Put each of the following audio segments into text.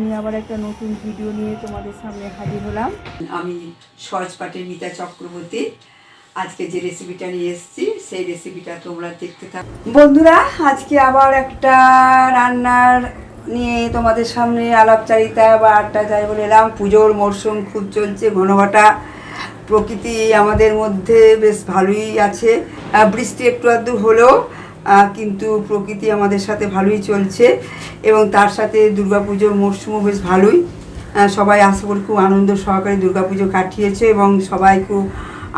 আমি আবার একটা নতুন ভিডিও নিয়ে তোমাদের সামনে হাজির হলাম। আমি সহজপাটের মিতা চক্রবর্তী। আজকে যে রেসিপিটা নিয়ে এসেছি সেই রেসিপিটা তোমরা দেখতে থাকো। বন্ধুরা আজকে আবার একটা রান্নার নিয়ে তোমাদের সামনে আলাপচারিতা বা আড্ডা যাই বলে এলাম। পুজোর মরশুম খুব চলছে ঘনঘটা প্রকৃতি আমাদের মধ্যে বেশ ভালোই আছে। বৃষ্টি একটু আধটু হলেও কিন্তু প্রকৃতি আমাদের সাথে ভালোই চলছে এবং তার সাথে দুর্গাপুজোর মরশুমও বেশ ভালোই। সবাই আশা করি খুব আনন্দ সহকারে দুর্গাপুজো কাটিয়েছে এবং সবাই খুব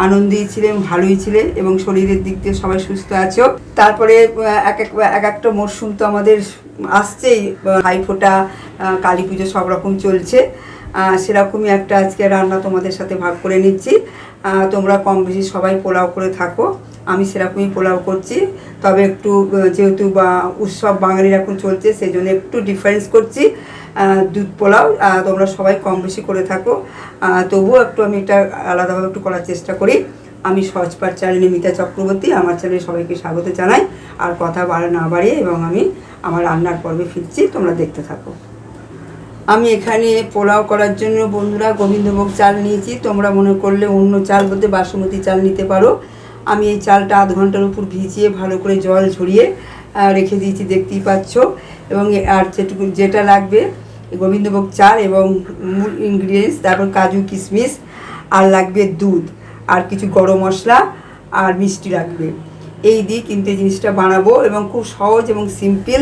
আনন্দেই ছিলেন, ভালোই ছিলে এবং শরীরের দিক দিয়ে সবাই সুস্থ আছো তারপরে এক এক এক একটা মরশুম তো আমাদের আসছেই ভাইফোঁটা কালী পুজো সব রকম চলছে। সেরকমই একটা আজকে রান্না তোমাদের সাথে ভাগ করে নিচ্ছি। তোমরা কম বেশি সবাই পোলাও করে থাকো। আমি সেরকমই পোলাও করছি। তবে একটু যেহেতু বা উৎসব বাঙালির এখন চলছে সেই জন্য একটু ডিফারেন্স করছি। দুধ পোলাও তোমরা সবাই কম বেশি করে থাকো। তবুও একটু আমি এটা আলাদাভাবে একটু করার চেষ্টা করি। আমি সহজপাঠ চ্যানেলে মিতা চক্রবর্তী, আমার চ্যানেলে সবাইকে স্বাগত জানাই। আর কথা বাড়া না বাড়িয়ে এবং আমি আমার রান্নার পর্বে ফিরছি, তোমরা দেখতে থাকো। আমি এখানে পোলাও করার জন্য বন্ধুরা গোবিন্দভোগ চাল নিয়েছি। তোমরা মনে করলে অন্য চাল বলতে বাসমতি চাল নিতে পারো। আমি এই চালটা আধ ঘণ্টার উপর ভিজিয়ে ভালো করে জল ঝরিয়ে রেখে দিয়েছি, দেখতেই পাচ্ছ। এবং আর যেটুকু যেটা লাগবে গোবিন্দভোগ চাল এবং মূল ইনগ্রিডিয়েন্টস তারপর কাজু কিশমিশ, আর লাগবে দুধ, আর কিছু গরম মশলা, আর মিষ্টি লাগবে। এই দিয়ে কিন্তু এই জিনিসটা বানাবো এবং খুব সহজ এবং সিম্পল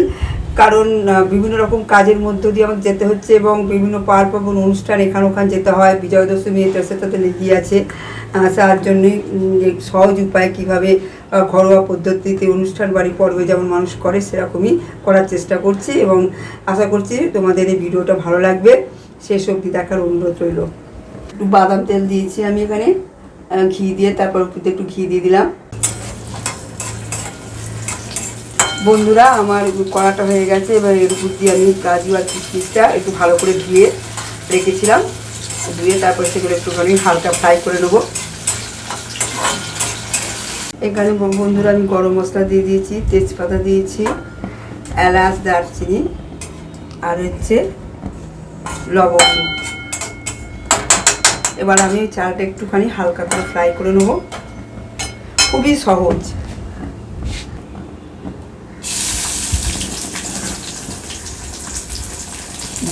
কারণ বিভিন্ন রকম কাজের মধ্য দিয়ে আমাদের যেতে হচ্ছে এবং বিভিন্ন পার পার্বণ অনুষ্ঠান এখান ওখান যেতে হয়। বিজয় দশমী এটার সাথে তো লেগেই আছে তার জন্যই সহজ উপায় কীভাবে ঘরোয়া পদ্ধতিতে অনুষ্ঠান বাড়ি পর্বে যেমন মানুষ করে, সেরকমই করার চেষ্টা করছি এবং আশা করছি তোমাদের এই ভিডিওটা ভালো লাগবে। শেষ অবধি দেখার অনুরোধ রইল। একটু বাদাম তেল দিয়েছি আমি এখানে। ঘি দিয়ে, তারপর একটু ঘি দিয়ে দিলাম। বন্ধুরা, আমার কড়াটা হয়ে গেছে। এবার এর উপর দিয়ে আমি কাজু আর কিশমিশটা একটু ভালো করে ধুয়ে রেখেছিলাম। ধুয়ে তারপরে সেগুলো একটুখানি হালকা ফ্রাই করে নেব। এখানে বন্ধুরা, আমি গরম মশলা দিয়ে দিয়েছি, তেজপাতা দিয়েছি, এলাচ, দারচিনি আর হচ্ছে লবণ। এবার আমি চালটা একটুখানি হালকা করে ফ্রাই করে নেব। খুবই সহজ।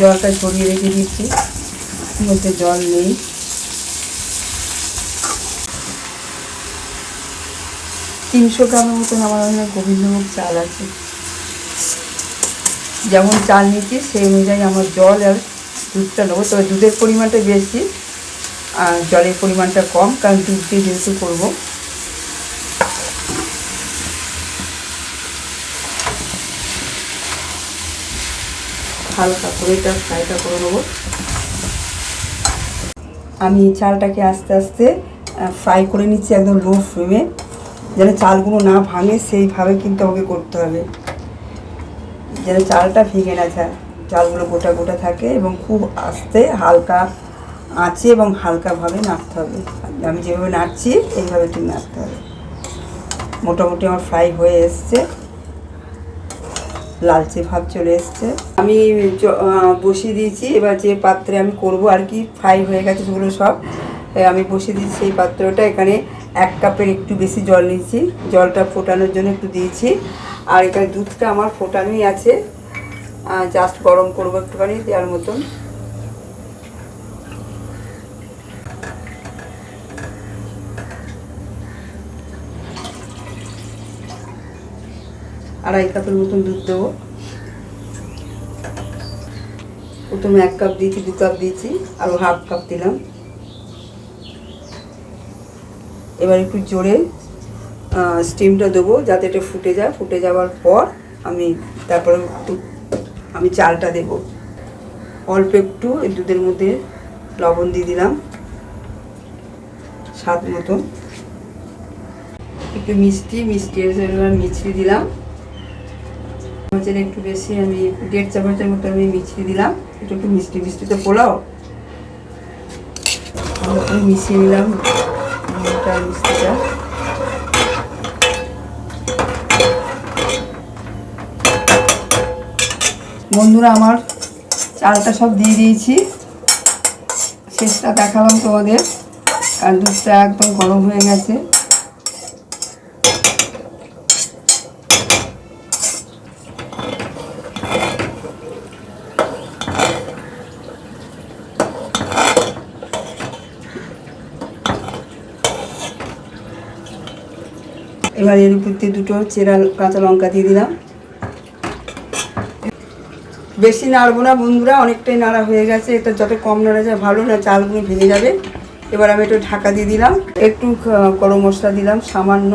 জলটা ছড়িয়ে রেখে দিচ্ছি। মধ্যে জল নেই। তিনশো গ্রামের মতন আমার হয় গোবিন্দভোগ চাল আছে। যেমন চাল নিচ্ছি সেই অনুযায়ী আমার জল আর দুধটা নেব। তবে দুধের পরিমাণটা বেশি আর জলের পরিমাণটা কম, কারণ দুধ দিয়ে যেহেতু করব। হালকা করে এটা ফ্রাইটা করে নেব। আমি চালটাকে আস্তে আস্তে ফ্রাই করে নিচ্ছি একদম লো ফ্লেমে যেন চালগুলো না ভাঙে, সেইভাবে কিন্তু আমাকে করতে হবে। যেন চালটা ভেঙে না যায়, চালগুলো গোটা গোটা থাকে এবং খুব আস্তে হালকা আঁচে এবং হালকাভাবে নাড়তে হবে। আমি যেভাবে নাড়ছি, এইভাবে ঠিক নাড়তে হবে। মোটামুটি আমার ফ্রাই হয়ে এসছে। লালচে ভাব চলে এসছে। আমি বসিয়ে দিয়েছি। এবার যে পাত্রে আমি করব আর কি ফ্রাই হয়ে গেছে সেগুলো সব আমি বসিয়ে দিয়েছি সেই পাত্রটা। এখানে এক কাপের একটু বেশি জল নিয়েছি। জলটা ফোটানোর জন্য একটু দিয়েছি। আর এখানে দুধটা আমার ফোটানোই আছে। জাস্ট গরম করব একটুখানি দেওয়ার মতন। আড়াই কাপের মতন দুধ দেবো। প্রথমে এক কাপ দিয়েছি, দু কাপ দিয়েছি আরও হাফ কাপ দিলাম। এবার একটু জোরে স্টিমটা দেবো, যাতে এটা ফুটে যায়। ফুটে যাওয়ার পর আমি তারপরে আমি চালটা দেবো। অল্প একটু এই দুধের মধ্যে লবণ দিয়ে দিলাম, স্বাদ মতন। একটু মিষ্টি মিষ্টি মিছরি দিলাম। চামচের একটু বেশি আমি দেড় চামচের মতো আমি মিষ্টি দিলাম। একটু একটু মিষ্টি মিষ্টিতে পোলাও। মিশিয়ে নিলাম মিষ্টিটা। বন্ধুরা, আমার চালটা সব দিয়ে দিয়েছি। শেষটা দেখালাম তোমাদের। আর দুধটা একদম গরম হয়ে গেছে। এবার এর উপর দিয়ে দুটো চেরা কাঁচা লঙ্কা দিয়ে দিলাম। বেশি নাড়বো না বন্ধুরা, অনেকটাই নাড়া হয়ে গেছে। এটা যত কম নাড়া যায়, ভালো না চালগুলো ভেঙে যাবে। এবার আমি একটু ঢাকা দিয়ে দিলাম। একটু গরম মশলা দিলাম, সামান্য।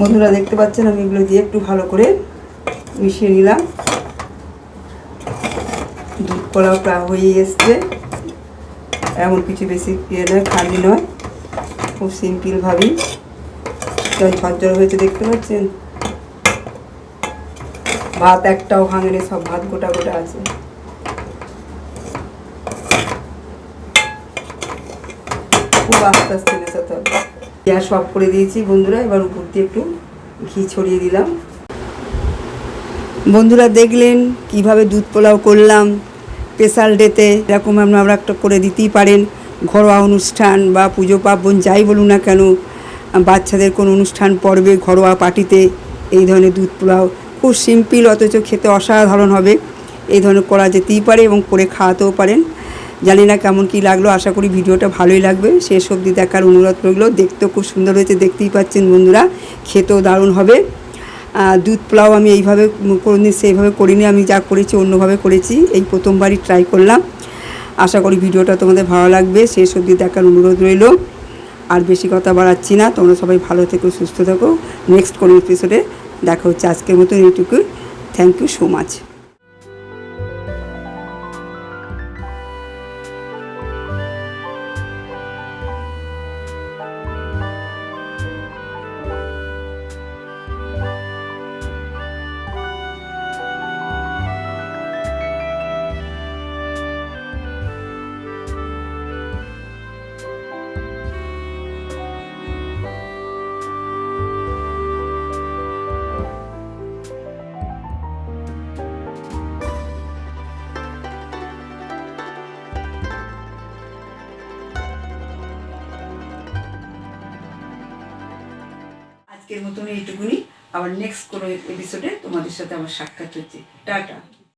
বন্ধুরা, দেখতে পাচ্ছেন আমি এগুলো দিয়ে একটু ভালো করে মিশিয়ে নিলাম। দুধ পোলাও প্রায় হয়ে এসছে। এমন কিছু বেশি ইয়ে নয়, খালি নয়। খুব সিম্পলভাবেই ঝরঝর হয়েছে, দেখতে পাচ্ছেন? ভাত একটাও ভাঙেনি সব ভাত গোটা গোটা আছে। খুব আস্তে আস্তে মেশাতে হবে গ্যাস অফ করে দিয়েছি বন্ধুরা, এবার উপর দিয়ে একটু ঘি ছড়িয়ে দিলাম। বন্ধুরা দেখলেন কীভাবে দুধ পোলাও করলাম স্পেশাল ডেতে। এরকম আপনারা একটা করে দিতেই পারেন। ঘরোয়া অনুষ্ঠান বা পুজো পার্বণ যাই বলুন না কেন বাচ্চাদের কোনো অনুষ্ঠান, পর্বে, ঘরোয়া পার্টিতে এই ধরনের দুধ পোলাও খুব সিম্পল অথচ খেতে অসাধারণ হবে। এই ধরনের করা যেতেই পারে এবং করে খাওয়াতেও পারেন। জানি না কেমন কি লাগল, আশা করি ভিডিওটা ভালোই লাগবে। শেষ অবধি দেখার অনুরোধ রইল, দেখতেও খুব সুন্দর হয়েছে, দেখতেই পাচ্ছেন বন্ধুরা, খেতেও দারুণ হবে। দুধ পোলাও আমি এইভাবে কোনোদিন সেইভাবে করিনি, আমি যা করেছি অন্যভাবে করেছি, এই প্রথমবারই ট্রাই করলাম। আশা করি ভিডিওটা তোমাদের ভালো লাগবে। শেষ অবধি দেখার অনুরোধ রইল। আর বেশি কথা বাড়াচ্ছি না। তোমরা সবাই ভালো থেকো, সুস্থ থাকো। নেক্সট কোনো এপিসোডে দেখা হচ্ছে আজকের মতো এইটুকুই। থ্যাংক ইউ সো মাচ আজকের মতন এইটুকুনি। আবার নেক্সট কোনো এপিসোডে তোমাদের সাথে আমার সাক্ষাৎ হচ্ছে। টাটা।